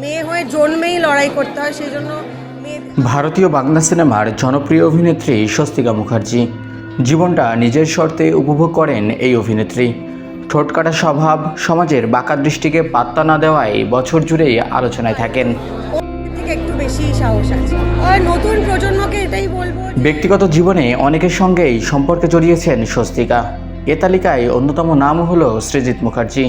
মেয়ে হয়ে জন্মেই লড়াই করতে হয় সেই জন্য ভারতীয় বাংলা সিনেমার জনপ্রিয় অভিনেত্রী স্বস্তিকা মুখার্জি। জীবনটা নিজের শর্তে উপভোগ করেন এই অভিনেত্রী। ঠোঁটকাটা স্বভাব সমাজের বাঁকা দৃষ্টিকে পাত্তা না দেওয়ায় বছর জুড়েই আলোচনায় থাকেন। একটু বেশি সাহস আছে। নতুন প্রজন্মকে এটাই বলব ব্যক্তিগত জীবনে অনেকের সঙ্গেই সম্পর্কে জড়িয়েছেন স্বস্তিকা। এ তালিকায় অন্যতম নাম হলো সৃজিত মুখার্জি।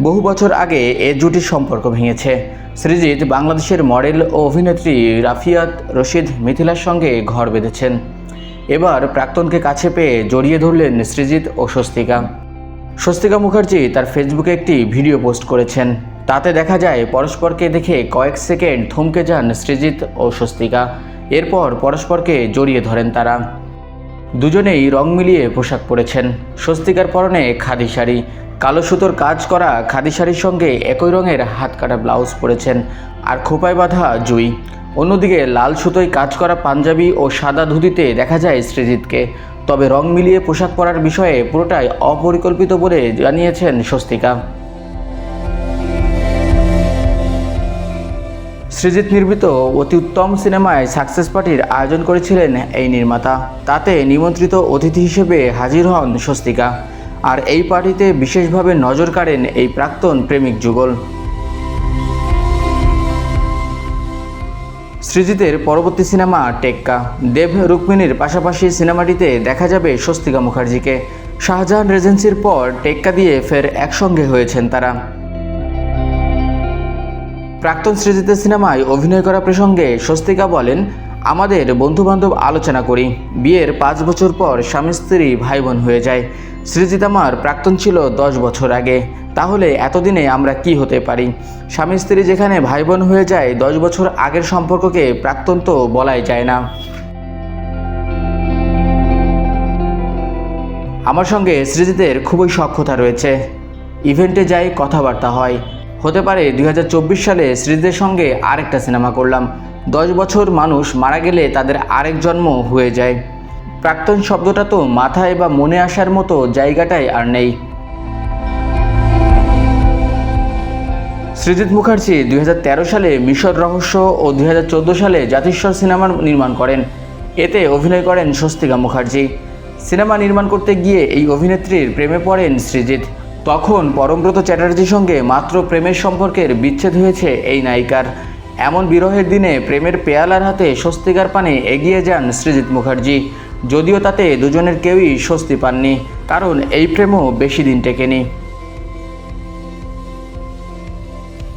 বহু বছর আগে এ জুটির সম্পর্ক ভেঙেছে। সৃজিত বাংলাদেশের মডেল ও অভিনেত্রী রাফিয়াত রশিদ মিথিলার সঙ্গে ঘর বেঁধেছেন। এবার প্রাক্তনকে কাছে পেয়ে জড়িয়ে ধরলেন সৃজিত ও স্বস্তিকা। স্বস্তিকা মুখার্জি তার ফেসবুকে একটি ভিডিও পোস্ট করেছেন। তাতে দেখা যায়, পরস্পরকে দেখে কয়েক সেকেন্ড থমকে যান সৃজিত ও স্বস্তিকা। এরপর পরস্পরকে জড়িয়ে ধরেন তারা। দুজনেই রং মিলিয়ে পোশাক পরেছেন। স্বস্তিকার পরনে খাদি শাড়ি। কালো সুতোর কাজ করা খাদি শাড়ির সঙ্গে একই রঙের হাতকাটা ব্লাউজ পরেছেন আর খোপায় বাঁধা জুই। অন্যদিকে লাল সুতোয় কাজ করা পাঞ্জাবি ও সাদা ধুতিতে দেখা যায় সৃজিতকে। তবে রং মিলিয়ে পোশাক পরার বিষয়ে পুরোটাই অপরিকল্পিত বলে জানিয়েছেন স্বস্তিকা। সৃজিত নির্মিত অতি উত্তম সিনেমায় সাকসেস পার্টির আয়োজন করেছিলেন এই নির্মাতা। তাতে নিমন্ত্রিত অতিথি হিসেবে হাজির হন স্বস্তিকা। আর এই পার্টিতে বিশেষভাবে নজর কাড়েন এই প্রাক্তন প্রেমিক যুগল। সৃজিতের পরবর্তী সিনেমা টেক্কা। দেব রুক্মিণীর পাশাপাশি সিনেমাটিতে দেখা যাবে স্বস্তিকা মুখার্জিকে। শাহজাহান রেজেন্সির পর টেক্কা দিয়ে ফের একসঙ্গে হয়েছেন তারা। প্রাক্তন সৃজিতের সিনেমায় অভিনয় করা প্রসঙ্গে স্বস্তিকা বলেন আমাদের বন্ধুবান্ধব আলোচনা করি। বিয়ের পাঁচ বছর পর স্বামী, স্ত্রী ভাই বোন হয়ে যায়। সৃজিত আমার প্রাক্তন ছিল দশ বছর আগে। তাহলে এতদিনে আমরা কি হতে পারি? স্বামী, স্ত্রী যেখানে ভাই বোন হয়ে যায়, দশ বছর আগের সম্পর্ককে প্রাক্তন তো বলাই যায় না। আমার সঙ্গে সৃজিতের খুবই সক্ষতা রয়েছে। ইভেন্টে যাই কথাবার্তা হয়। হতে পারে দুই হাজার চব্বিশ সালে সৃজিতের সঙ্গে আরেকটা সিনেমা করলাম। দশ বছর মানুষ মারা গেলে তাদের আরেক জন্ম হয়ে যায়। প্রাক্তন শব্দটা তো মাথায় বা মনে আসার মতো জায়গাটাই আর নেই। সৃজিত মুখার্জি দুই হাজার তেরো সালে মিশর রহস্য ও দুই হাজার চোদ্দ সালে জাতিস্বর সিনেমা নির্মাণ করেন। এতে অভিনয় করেন স্বস্তিকা মুখার্জি। সিনেমা নির্মাণ করতে গিয়ে এই অভিনেত্রীর প্রেমে পড়েন সৃজিত। তখন পরমব্রত চ্যাটার্জির সঙ্গে মাত্র প্রেমের সম্পর্কের বিচ্ছেদ হয়েছে এই নায়িকার। এমন বিরহের দিনে প্রেমের পেয়ালার হাতে স্বস্তিকার পানে এগিয়ে যান সৃজিত মুখার্জি। যদিও তাতে দুজনের কেউই স্বস্তি পাননি, কারণ এই প্রেমও বেশি দিন টেকেনি।